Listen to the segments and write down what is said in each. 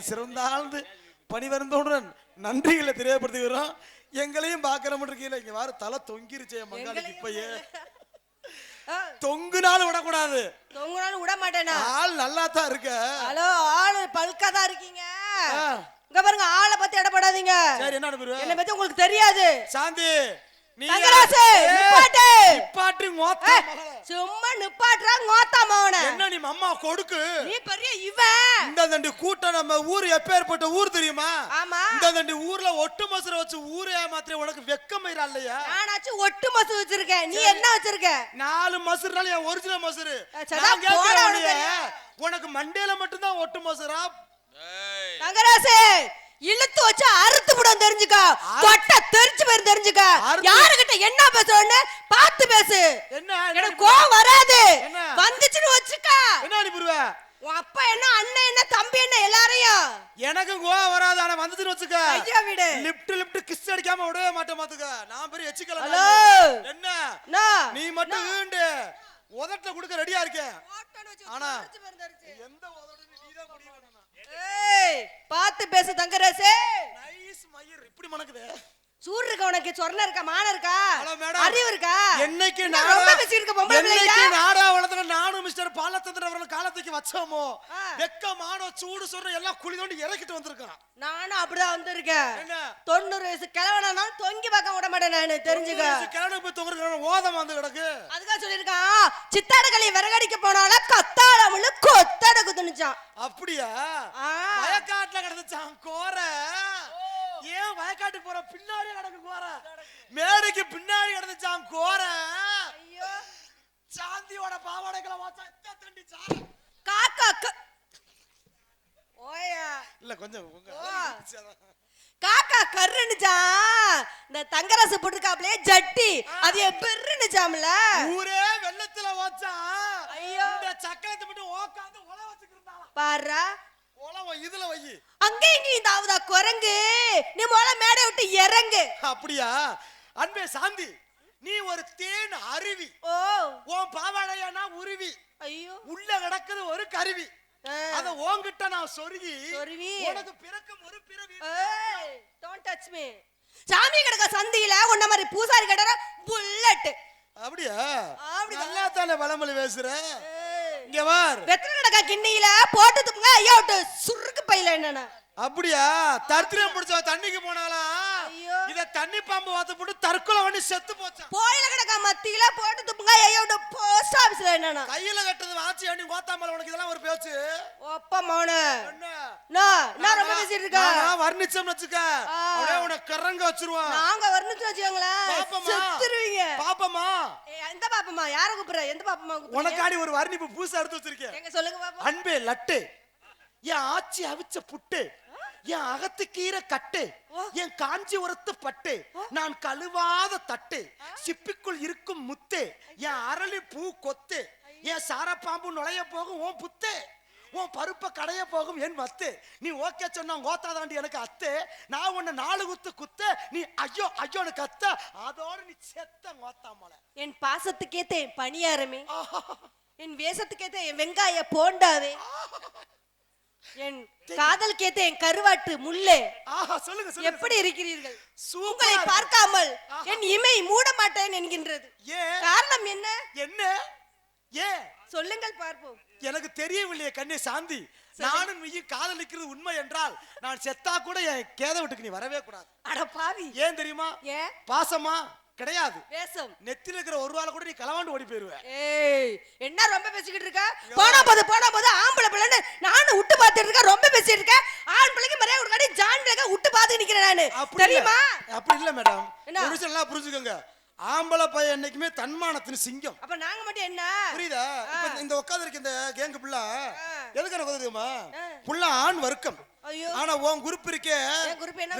உங்க சிறந்தாழ்ந்து பணிவருந்தோடன் நன்றிகளை தெரியப்படுத்துகிறோம். எங்களையும் பாக்குற இருக்கீங்களா? இங்க வார தலை தொங்கிருச்சே மங்காளிக்கு இப்பயே. தொங்குனாலும் விடக்கூடாது. தொங்குனாலும் விட மாட்டேனா? ஆள் நல்லா தான் இருக்க. ஹலோ ஆளு பல்கா தான் இருக்கீங்க. இங்க பாருங்க ஆளை பத்தி இடப்படாதீங்க சரி என்ன என்னை பத்தி உங்களுக்கு தெரியாது. சாந்தி. தங்கராசு, நிப்பாட்டு. நிப்பாட்டு மொத்த சும்மா நிப்பாட்டுறா கோத்தா மவன என்ன நீ அம்மா கொடுக்கு? நீ பெரிய இந்த தண்டி கூட்டம் நம்ம ஊர் எப்பேற்பட்ட ஊர் தெரியுமா? ஆமா. இந்த தண்டி ஊர்ல ஒட்டு மசுர வச்சு ஊரே ஏமாத்திர உனக்கு வெக்கம் இல்லையா? நானாச்சும் ஒட்டு மசு வச்சிருக்கேன். நீ என்ன வச்சிருக்க? நாலு மசுறுனால என் ஒரிஜினல் மசுரு. சரி, நான் உனக்கு மண்டையில மட்டும்தான் ஒட்டு மசுரா? தங்கராசு. இழுத்து வச்சு அறுத்து விடும் தெரிஞ்சுக்க. கொட்டை தெரிச்சு பேர் தெரிஞ்சுக்க. யாருகிட்ட என்ன பேசுறோன்னு பார்த்து பேசு. என்ன எனக்கு கோவம் வராது? வந்துச்சுன்னு வச்சுக்க. என்ன அனுப்பிடுவ உன் அப்பா என்ன அண்ணன் என்ன தம்பி என்ன எல்லாரையும். எனக்கு கோவம் வராது. ஆனா வந்துச்சுன்னு வச்சுக்க. ஐயா விடு. லிப்ட் லிப்ட் கிஸ் அடிக்காம விடவே மாட்டேன் பாத்துக்க. நான் பெரிய எச்சிக்கல என்ன? நோ. நீ மட்டும் வீண்டு உதட்ட கொடுக்க ரெடியா இருக்க ஆனா எந்த உதடு நீதான் முடிவு பண்ணணும் ஏய் பார்த்து பேசு தங்கராசே. நைஸ் மயிர் இப்படி மணக்குது. சூர் இருக்க உனக்கு சொர்ண இருக்கா மான இருக்கா? அறிவு இருக்கா? என்னைக்கு ரொம்ப பேசிட்டு இருக்க பொம்பளை என்னைக்கு நாடா வளர்த்துல நானும் மிஸ்டர் பாலச்சந்திரன் அவர்கள் காலத்துக்கு வச்சோமோ. வெக்க மானோ சூடு சொல்ற எல்லாம் குழி தோண்டி இறக்கிட்டு வந்திருக்கான். நானும் அப்படிதான் வந்திருக்கேன். தொண்ணூறு வயசு கிழவனா தொங்கி பார்க்க விட மாட்டேன் நானு தெரிஞ்சுக்க. கிழமை போய் தொங்குற ஓதம் வந்து கிடக்கு? அதுக்காக சொல்லியிருக்கான் சித்தாடகளி விறகடிக்க போனால கத்தாழமுள்ளு கொத்தட குத்துனுச்சான் அப்படியா. வயக்காட்டுல கிடந்துச்சான் கோர. ஏன் வயக்காட்டுக்கு போற? பின்னாடி கிடக்கு கோர. மேடைக்கு பின்னாடி கிடந்துச்சான் கோர. சாந்தியோட பாவாடைகளை வாச்சா தண்டி சார. காக்கா ஓயா. இல்ல கொஞ்சம். காக்கா கருன்னுச்சான் இந்த தங்கரசு போட்டுருக்காப்லயே ஜட்டி. அது பெருன்னுச்சாம்ல ஊரே வெள்ளத்துல வாச்சான் ஐயோ. இந்த சக்கரத்தை மட்டும் ஓக்காந்து உல வச்சுக்கிருந்தாளா பாருடா உலவம் இதுல வை. அங்க இங்கேயும் தாவுதா குரங்கு. நீ முதல்ல மேடை விட்டு இறங்கு. அப்படியா? அன்பே சாந்தி நீ ஒரு தேன் அருவி. ஓ. உன் பாவாடையானா உருவி. ஐயோ. உள்ள கிடக்குது ஒரு கருவி. அத உன்கிட்ட நான் சொருகி சொருவி. உனக்கு பிறக்கும் ஒரு பிறவி. ஏய் டோன்ட் டச் மீ சாமி கிடக்க சந்தியில உன்ன மாதிரி பூசாரி கடற புல்லட் அப்படியா? அப்படிதான். நல்லா தானே பழமொழி பேசுற இங்க வார். வெத்தலை கிடக்க கிண்ணியில போட்டு துப்புங்க ஐயா விட்டு சுருக்கு பையில என்னன்னா? அப்படியா? தத்திரம் பிடிச்ச தண்ணிக்கு போனாலா. இத தண்ணி பாம்பு வாத்து போட்டு தற்கொலை பண்ணி செத்து போச்சான் போயில கிடக்க மத்தியில போட்டு துப்புங்க. ஐயா விட்டு போஸ்ட் ஆபீஸ்ல என்னன்னா? கையில கட்டுறது ஆச்சி அண்ணி கோத்தாமல உனக்கு இதெல்லாம் ஒரு பேச்சு. ஒப்ப மௌன. என்ன? ரொம்ப பேசிட்டு இருக்கேன். நான் வர்ணிச்சோம்னு வச்சுக்க. அப்படியே உனக்கு கறங்க வச்சிருவான். நாங்க வரணும்னு வச்சுக்கோங்களேன். பாப்பமா. செத்துருவீங்க. பாப்பமா. எந்த பாப்பமா? யார கூப்பிடுற? எந்த பாப்பமா உனக்காடி ஒரு வர்ணிப்பு பூசா எடுத்து வச்சிருக்கேன். எங்க சொல்லுங்க பாப்பா அன்பே லட்டு. என் ஆச்சி அவிச்ச புட்டு என் அகத்து கீரை கட்டு என் காஞ்சி உரத்து பட்டு நான் கழுவாத தட்டு சிப்பிக்குள் இருக்கும் முத்து என் அரளி பூ கொத்து என் சாரப்பாம்பு நுழைய போகும் உன் புத்து உன் பருப்ப கடைய போகும் என் மத்து. நீ ஓகே சொன்னா கோத்தாதாண்டி எனக்கு அத்து. நான் உன்னை நாலு குத்து குத்து நீ ஐயோ ஐயோன்னு கத்த. அதோட நீ செத்த கோத்தாமலை என் பாசத்துக்கேத்த என் பணியாரமே. என் வேஷத்துக்கேத்த என் வெங்காய போண்டாவே. என் காதலுக்கேத்த என் கருவாட்டு முள்ளே. ஆஹா சொல்லுங்க எப்படி இருக்கிறீர்கள்? உங்களை. பார்க்காமல் என் இமை மூட மாட்டேன் என்கின்றது. காரணம் என்ன? என்ன? ஏன்? சொல்லுங்கள் பார்ப்போம். எனக்கு தெரியவில்லையே கண்ணே சாந்தி. நானும் நீயும் காதலிக்கிறது உண்மை என்றால் நான் செத்தா கூட என் கேத வீட்டுக்கு நீ வரவே கூடாது. அட பாவி. ஏன் தெரியுமா? ஏன்? பாசமா? கிடையாது. வேஷம் நெத்தில இருக்கிற ஒரு வாழை கூட நீ களவாண்டு ஓடி போயிருவ. ஏய் என்ன ரொம்ப பேசிக்கிட்டு இருக்க? போனா போது போனா போது ஆம்பளை பிள்ளைன்னு நானும் விட்டு பார்த்துட்டு இருக்கேன் ரொம்ப பேசிட்டு இருக்கேன். ஆண் பிள்ளைக்கு மரியாதை கொடுக்காடி ஜான் பிள்ளைங்க விட்டு பார்த்து நிக்கிறேன் நானு. தெரியுமா? அப்படி இல்ல மேடம் என்ன? ஒரு நல்லா புரிஞ்சுக்கோங்க. ஆம்பளை பையன் என்னைக்குமே தன்மானத்தின் சிங்கம். அப்ப நாங்க மட்டும் என்ன? புரியுதா? இந்த உட்கார்ந்து இருக்க இந்த கேங்கு புள்ள எதுக்கு எனக்கு தெரியுமா. புள்ள ஆண் வர்க்கம். ஆனா உன் குரூப் இருக்கே.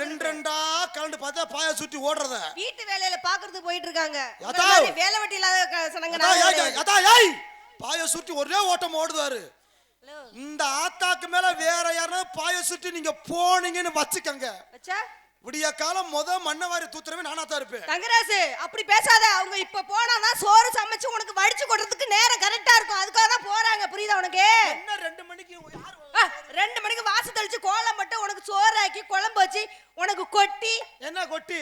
ரெண்டு ரெண்டா கலந்து பார்த்தா பாய சுத்தி ஓடுறத. வீட்டு வேலையில பாக்குறதுக்கு போயிட்டு இருக்காங்க வேலை வெட்டி இல்லாத சனங்க ஏய், பாய சுத்தி ஒரே ஓட்டம் ஓடுதாரு. ஹலோ. இந்த ஆத்தாக்கு மேல வேற யாரும் பாய சுத்தி நீங்க போனீங்கன்னு வச்சுக்கங்க. விடிய காலம் முத மண்ணவாரி தூத்துறவே நானா தான் இருப்பேன். தங்கராசு அப்படி பேசாத. அவங்க இப்ப போனா சோறு சமைச்சு உனக்கு வடிச்சு கொடுறதுக்கு நேரம் கரெக்டா இருக்கும். அதுக்காக தான் போறாங்க. புரியுதா உனக்கு? என்ன ரெண்டு மணிக்கு ரெண்டு மணிக்கு வாசல் தெளிச்சு கோலம் மட்டும் உனக்கு சோறாக்கி குழம்பு வச்சு உனக்கு கொட்டி. என்ன கொட்டி?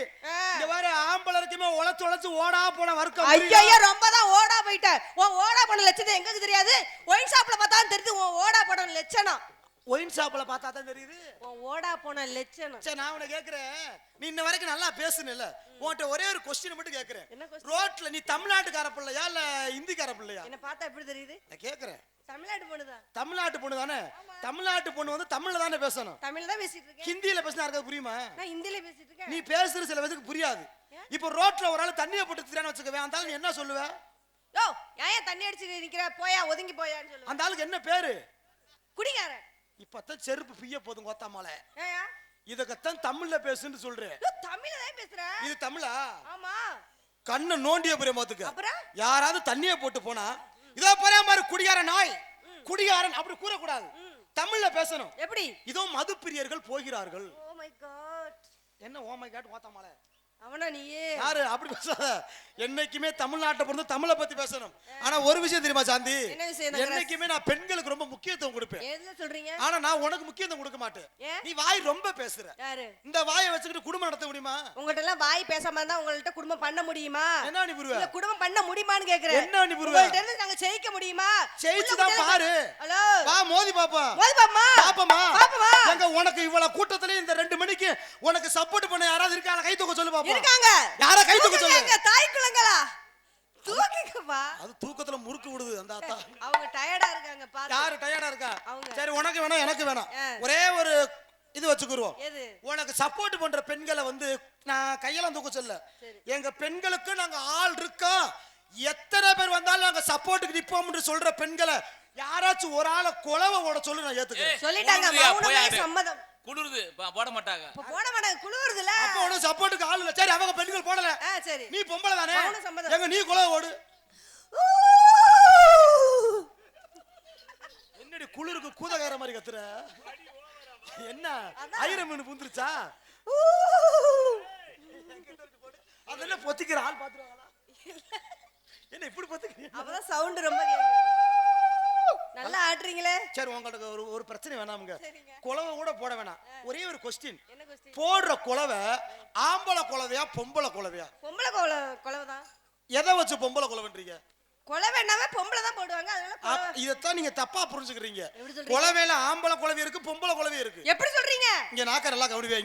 இந்த மாதிரி ஆம்பளை இருக்குமே உழைச்சு உழைச்சு ஓடா போன வர்க்கம் ஐயா ரொம்ப தான் ஓடா போயிட்ட. உன் ஓடா போன லட்சத்தை எங்களுக்கு தெரியாது. ஒயின் ஷாப்ல பார்த்தா தெரிஞ்சு உன் ஓடா போன லட்சணம். ஒயின் ஷாப்ல பார்த்தா தான் தெரியுது ஓடா போன லட்சணம் சரி நான் உன்னை கேக்குறேன். நீ இன்ன வரைக்கும் நல்லா பேசுனல உன்கிட்ட ஒரே ஒரு கொஸ்டின் மட்டும் question? ரோட்ல நீ தமிழ்நாட்டுக்கார பிள்ளையா இல்ல இந்திக்கார பிள்ளையா? என்ன பார்த்தா எப்படி தெரியுது? நான் கேக்குறேன். தமிழ்நாட்டு பொண்ணுதான் தமிழ்நாட்டு பொண்ணு தானே? தமிழ்நாட்டு பொண்ணு வந்து தமிழ்ல தானே பேசணும். தமிழ்ல தான் பேசிட்டு இருக்கேன். ஹிந்தியில பேசினா இருக்காது புரியுமா? நான் ஹிந்தில பேசிட்டு இருக்கேன். நீ பேசுற சில பேருக்கு புரியாது. இப்போ ரோட்ல ஒரு ஆள் தண்ணியை போட்டு திரான்னு வச்சுக்கவே அந்த நீ என்ன சொல்லுவ? யோ ஏன் தண்ணி அடிச்சு நிக்கிற? போயா ஒதுங்கி போயான்னு சொல்லுவேன் அந்த ஆளுக்கு என்ன பேரு? குடிகாரன். இப்பதான் செருப்பு பிய்ய போதும் கோத்தாமால. ஏயா? இதுக்கத்தான் தமிழ்ல பேசுன்னு சொல்றேன். தமிழ்ல தான் பேசுற? இது தமிழா? ஆமா. கண்ணை நோண்டிய புரிய மாத்துக்க? அப்புறம்? யாராவது தண்ணியை போட்டு போனா இதோ பாரு மாதிரி குடிகாரன் நாய். குடிகாரன் அப்படி கூறக்கூடாது. தமிழ்ல பேசணும். எப்படி? இதோ மது பிரியர்கள் போகிறார்கள். ஓ மை காட் என்ன ஓமை காட்டு ஓத்தாமால அவனா நீயே? யாரு? அப்படி பேசாத. என்னைக்குமே தமிழ்நாட்டை பொறுத்து தமிழை பத்தி பேசணும். ஆனா ஒரு விஷயம் தெரியுமா சாந்தி? என்ன? என்னைக்குமே நான் பெண்களுக்கு ரொம்ப முக்கியத்துவம் கொடுப்பேன். எதுல சொல்றீங்க? ஆனா நான் உனக்கு முக்கியத்துவம் கொடுக்க மாட்டேன்? நீ வாய் ரொம்ப பேசுற. யாரு? இந்த வாயை வச்சுக்கிட்டு குடும்பம் நடத்த முடியுமா? உங்கள்ட்ட எல்லாம் வாய் பேசாம இருந்தா உங்கள்ட்ட குடும்பம் பண்ண முடியுமா? என்ன நீ புரிவ? குடும்பம் பண்ண முடியுமான்னு கேக்குறேன். என்ன நீ புரிவ? உங்கள்ட்ட இருந்து நாங்க ஜெயிக்க முடியுமா? ஜெயிச்சுதான் பாரு. ஹலோ? வா மோதி பாப்பா. மோதி பாப்பமா பாப்பமா? பாப்பமா. எங்க உனக்கு இவ்வளவு கூட்டத்துல இந்த ரெண்டு மணிக்கு உனக்கு சப்போர்ட் பண்ண யாராவது இருக்காங்க கை தூக்க சொல்லு பாப்பா. இருக்காங்க. யார கை தூக்க சொல்லு? தூக்குங்க, தாய் குளங்களா தூக்குங்கப்பா. அது தூக்கத்துல முறுக்கு விடுது அந்த அத்தா. அவங்க டயர்டா இருக்காங்க பாத்து. யாரு டயர்டா இருக்கா? அவங்க. சரி உனக்கு வேணாம் எனக்கு வேணாம். ஒரே ஒரு இது வச்சுக்குருவோம். எது? உனக்கு சப்போர்ட் பண்ற பெண்களை வந்து நான் கையெல்லாம் தூக்க சொல்ல. எங்க பெண்களுக்கு நாங்க ஆள் இருக்கோம் எத்தனை பேர் வந்தாலும் நாங்க சப்போர்ட்டுக்கு நிப்போம்னு சொல்ற பெண்களை யாராச்சும் ஒரு ஆளை குலவை ஓட சொல்லு நான் ஏத்துக்கிறேன். சொல்லிட்டாங்க மௌனமே. சம்மதம். குளிருது. ப- போட மாட்டாங்க. போட மாட்டாங்க குளிருதுல. அப்ப உனக்கு சப்போர்ட்டுக்கு ஆள் இல்ல. சரி அவங்க பெண்கள் போடல. ஆ சரி. நீ பொம்பளை தானே. எங்க நீ குலவை ஓடு. என்னடி குளிருக்கு கூதகார மாதிரி கத்துற? என்ன? ஐர மீன் புந்துருச்சா? அதெல்லாம் பொத்திக்கிற ஆள் பாத்துருவாங்களா? என்ன இப்படி பொத்திக்கிறீங்க அப்பதான் சவுண்ட் ரொம்ப கேக்குது. நல்லா ஆடுறீங்களே? சரி உங்களுக்கு ஒரு ஒரு பிரச்சனை வேணாமுங்க. குலவை கூட போட வேணாம். ஒரே ஒரு கொஸ்டின் போடுற குலவை ஆம்பளை குலவையா பொம்பளை குலவையா பொம்பளை கொலை கொலவை தான் எதை வச்சு பொம்பளை குலவன்றீங்க கொலை வேணாமே பொம்பளை தான் போடுவாங்க அதனால இதைத்தான் நீங்க தப்பா புரிஞ்சுக்கிறீங்க? குலவையில ஆம்பளை குலவை இருக்கு பொம்பளை குலவை இருக்கு. எப்படி சொல்றீங்க? இங்க நாக்க நல்லா கவனிவே.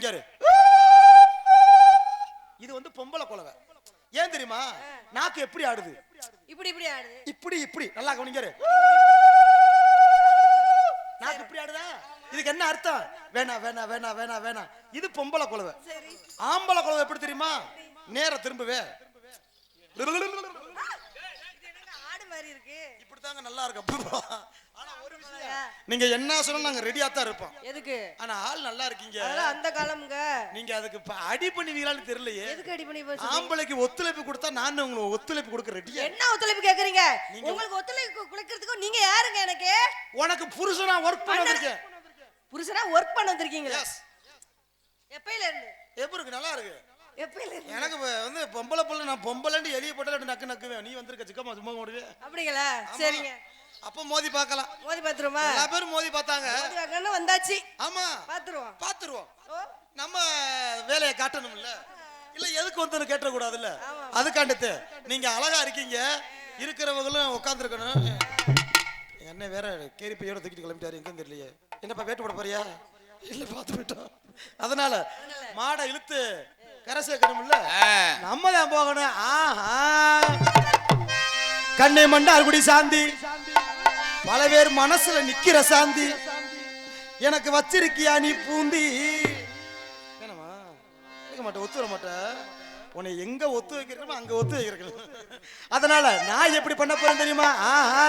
இது வந்து பொம்பளை குலவை ஏன் தெரியுமா? நாக்கு எப்படி ஆடுது? இப்படி இப்படி ஆடுது. இப்படி இப்படி. நல்லா கவனிங்க. நாக்கு இப்படி ஆடுதா இதுக்கு என்ன அர்த்தம்? வேணா வேணா வேணா வேணா வேணா இது பொம்பளை குலவை சரி. ஆம்பளை குலவை எப்படி தெரியுமா? நேர திரும்பவே. இருக்கு. இப்படித்தாங்க நல்லா விஷயம் நீங்க என்ன சொன்னாலும் நாங்க ரெடியா தான் இருப்போம். எதுக்கு? ஆனா ஆள் நல்லா இருக்கீங்க. அந்த காலம்ங்க. நீங்க அதுக்கு அடி பண்ணுவீங்களான்னு தெரியலையே. எதுக்கு அடி பண்ணி ஆம்பளைக்கு ஒத்துழைப்பு கொடுத்தா நான் உங்களுக்கு ஒத்துழைப்பு கொடுக்க ரெடியா என்ன ஒத்துழைப்பு கேக்குறீங்க? உங்களுக்கு ஒத்துழைப்பு குளிக்கிறதுக்கும் நீங்க யாருங்க எனக்கு? உனக்கு புருஷனா ஒர்க் பண்ண வந்திருக்கேன். புருஷனா ஒர்க் பண்ண வந்திருக்கீங்களா? எப்பயில இருந்து? எப்படி இருக்கு? நல்லா இருக்கு. எனக்கு வந்து பொம்பளை புள்ள நான் பொம்பளைன்னு எலிய போட்டாலும் நக்கு நக்குவேன். நீ வந்திருக்க சிக்கமா சும்மா ஓடுவே. அப்படிங்களா? சரிங்க. அப்ப மோதி பார்க்கலாம். மோதி பாத்துருமா எல்லா பேரும் மோதி பார்த்தாங்க. மோதி பார்க்கணும்னு வந்தாச்சு. ஆமா. பாத்துருவோம் பாத்துருவோம் நம்ம வேலையை காட்டணும்ல. இல்ல எதுக்கு வந்து கேட்ட கூடாதுல்ல அதுக்காண்டத்து நீங்க அழகா இருக்கீங்க. இருக்கிறவங்களும் உட்காந்துருக்கணும் என்ன வேற கேரி பையோட தூக்கிட்டு கிளம்பிட்டாரு. எங்கன்னு தெரியலையே. என்னப்பா வேட்டு போட போறியா? இல்ல பார்த்து போயிட்டோம் அதனால மாடை இழுத்து கரை சேர்க்கணும்ல. நம்ம தான் போகணும். ஆஹா. கண்ணை மண்டார்குடி சாந்தி. பல பேர் மனசுல நிக்கிற சாந்தி. எனக்கு வச்சிருக்கியா நீ பூந்தி? என்னம்மா? கேட்க மாட்டேன் ஒத்து வர மாட்டேன் உன்னை எங்க ஒத்து வைக்கிறோமோ அங்க ஒத்து வைக்கிறேன். அதனால நான் எப்படி பண்ண போறேன் தெரியுமா? ஆஹா.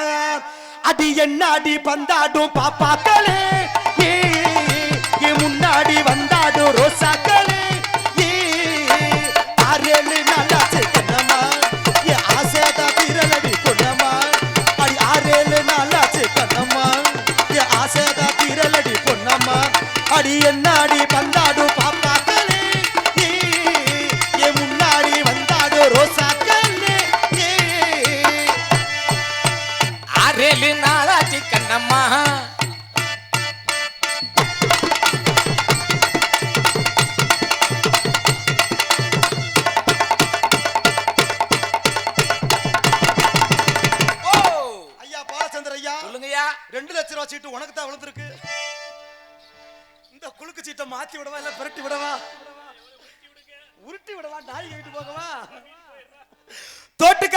அடி என்ன அடி பந்தாடும் பாப்பாக்களே? ஏ, முன்னாடி வந்தாடும் ரோசாக்களே? அடி என்ன பந்தாடு அடிச்சு விடவா இல்ல புரட்டி விடவா? உருட்டி விடவா நாய் கட்டிட்டு போகவா? தோட்டுக்கு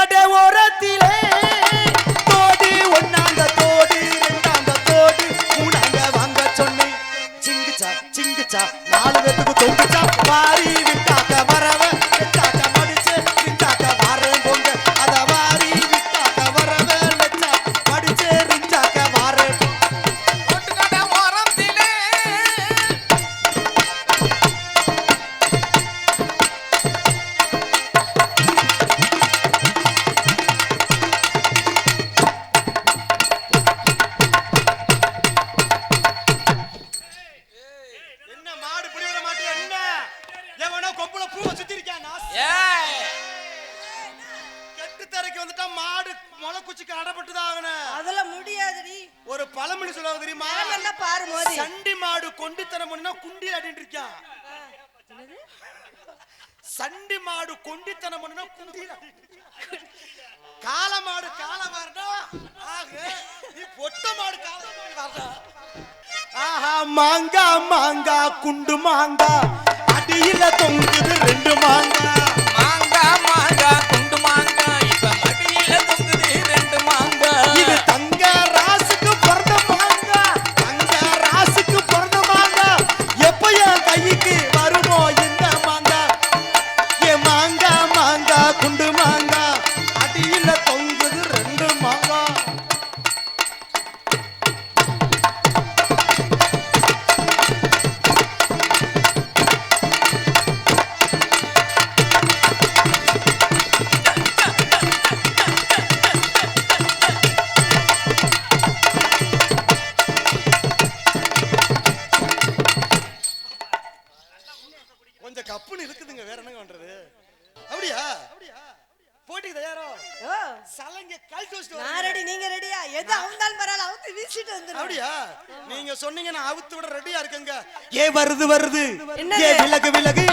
மாங்கா மாங்கா குண்டு மாங்கா. அடியில தொங்குது ரெண்டு மாங்கா. ஏ வருது வருது. ஏ விலகு விலகு.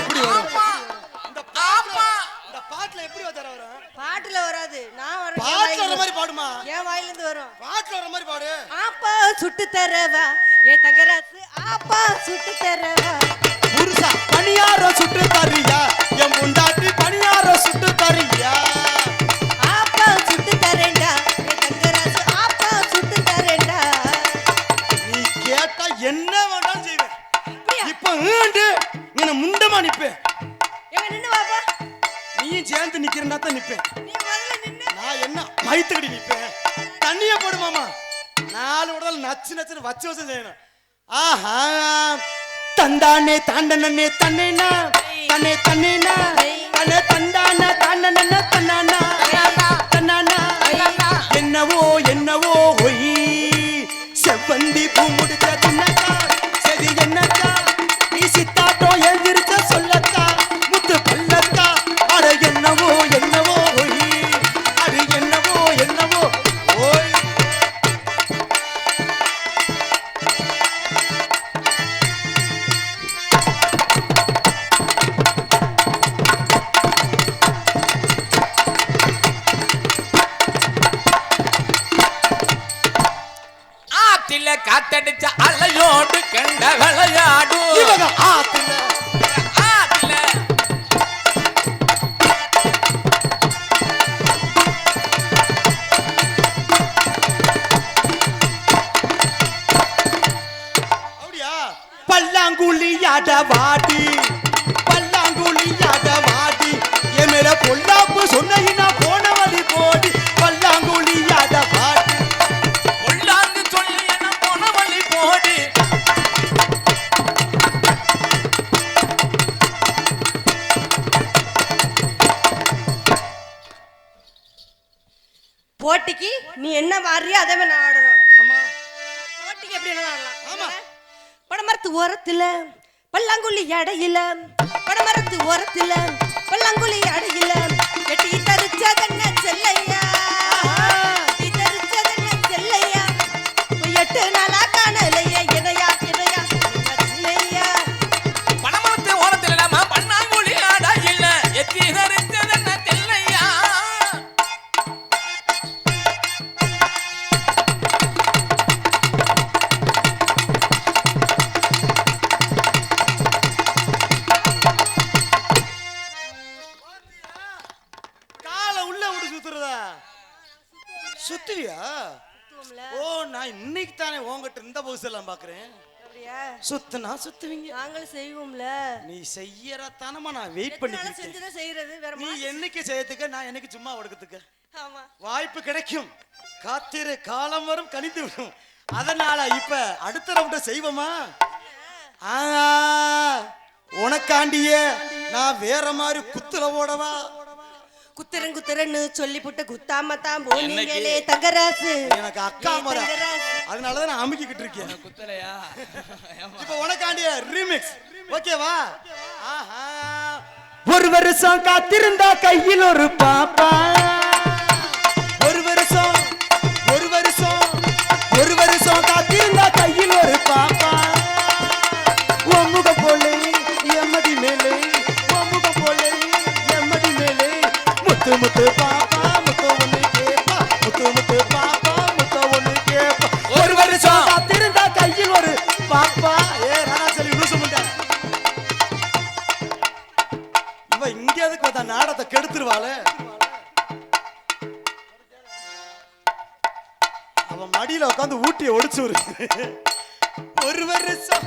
எப்படி வரும்? பாட்டுல எப்படி வர வரும் பாட்டுல வராது. நான் வர பாட்டுல வர மாதிரி பாடுமா? என் வாயிலிருந்து வரும். பாட்டுல வர மாதிரி பாடு. ஆப்பா சுட்டு தரவா. ஏ தங்கராசு ஆப்பா சுட்டு தரவா. புருஷா பணியாரம் சுட்டு தரியா. என் முண்டாட்டி பணியாரம் சுட்டு தரியா. நான் முண்டமா நிப்பேன். நீயும் சேர்ந்து நிக்கிறனா தான் நிப்பேன். நான் என்ன மயித்தடி நிப்பேன்? தண்ணிய போடு நாலு உடல் நச்சு நச்சு வச்சு வச்சு செய்யணும். ஆஹா. தந்தானே தாண்டனே தன்னைனா. தன்னே தன்னேனா. தன்னே ஆட்ட பாட்டி பல்லாங்குழி அடையில படமரத்து ஓரத்தில் பல்லாங்குழி அடையில வெட்டி தரிச்சதென்ன செல்லையா சுத்துனா சுத்துவீங்க. நாங்களும் செய்வோம்ல. நீ செய்யற தானமா நான் வெயிட் இருக்கேன். செஞ்சுதான் செய்யறது? வேற நீ என்னைக்கு செய்யறதுக்கு நான் என்னைக்கு சும்மா ஒடுக்கிறதுக்கு? ஆமா. வாய்ப்பு கிடைக்கும். காத்திரு காலம் வரும் கணித்து விடும். அதனால இப்ப அடுத்த ரவுண்ட செய்வோமா? உனக்காண்டியே நான் வேற மாதிரி குத்துல ஓடவா? குத்துறன் குத்துறன்னு சொல்லி புட்டு குத்தாம தான் போனீங்களே தங்கராசு. எனக்கு அக்கா முறை. அதனாலதான் நான் அமுக்கிக்கிட்டு இருக்கேன். குத்தலையா? இப்ப உனக்காண்டிய ரீமிக்ஸ் ஓகேவா? ஆஹா. ஒரு வருஷம் காத்திருந்தா கையில் ஒரு பாப்பா. ஒரு வருஷம் ஒரு வருஷம் ஒரு வருஷம் காத்திருந்தா கையில் ஒரு பாப்பா. ஒம்முக போலே எம்மடி மேலே ஒம்முக போலே எம்மடி மேலே முத்து முத்து பாப்பா. அடியில உட்காந்து ஊட்டிய ஒடிச்சு ஒரு ஒரு வருஷம்.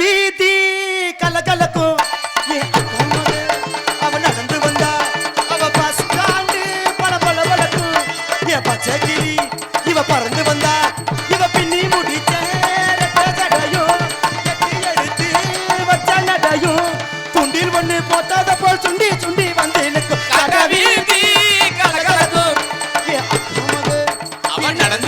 வீதி கலகலக்கும். அவ நடந்து வந்தா அவ பஸ் ஸ்டாண்டு பல பல வழக்கும் ஏ பச்சை கிளி இவ பறந்து வந்தா இவ பின்னி முடிச்ச ஜடையும் எட்டி எடுத்து வச்ச நடையும். துண்டில் ஒண்ணு போட்டாத போல் சுண்டி சுண்டி வந்து நிற்கும். கடை வீதி வீதி கலகலக்கும். ஏ அக்கா மக, அவன் நடந்து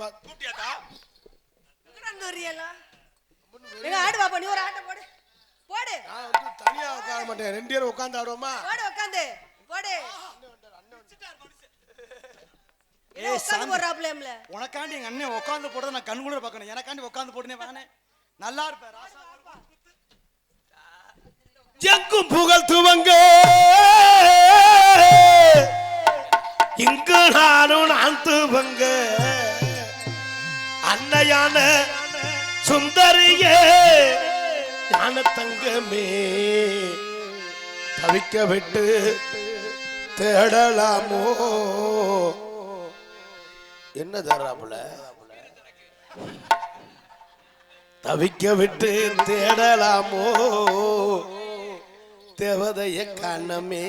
பாத் உட்காந்து வர்றீங்களா எங்க ஆடு பாப்பா நீ ஒரு ஆட்டை போடு. போடு. நான் வந்து தனியா உட்கார மாட்டேன். ரெண்டு பேரும் உட்காந்து ஆடுவோமா? போடு உட்காந்து போடு. ஏய் உனக்காண்டி எங்க அண்ணன் உட்காந்து போடுறத நான் கண் கூட பார்க்கணும். எனக்காண்டி உட்காந்து போட்டுனே வானே. நல்லா இருப்பேன் ராசா. எங்கும் புகழ் துவங்க. இங்கு நானும் நான் துவங்க. அன்னையான சுந்தரியே ஞான தங்கமே தவிக்க விட்டு தேடலாமோ என்ன தர்றாப்புல தவிக்க விட்டு தேடலாமோ தேவதைய கண்ணமே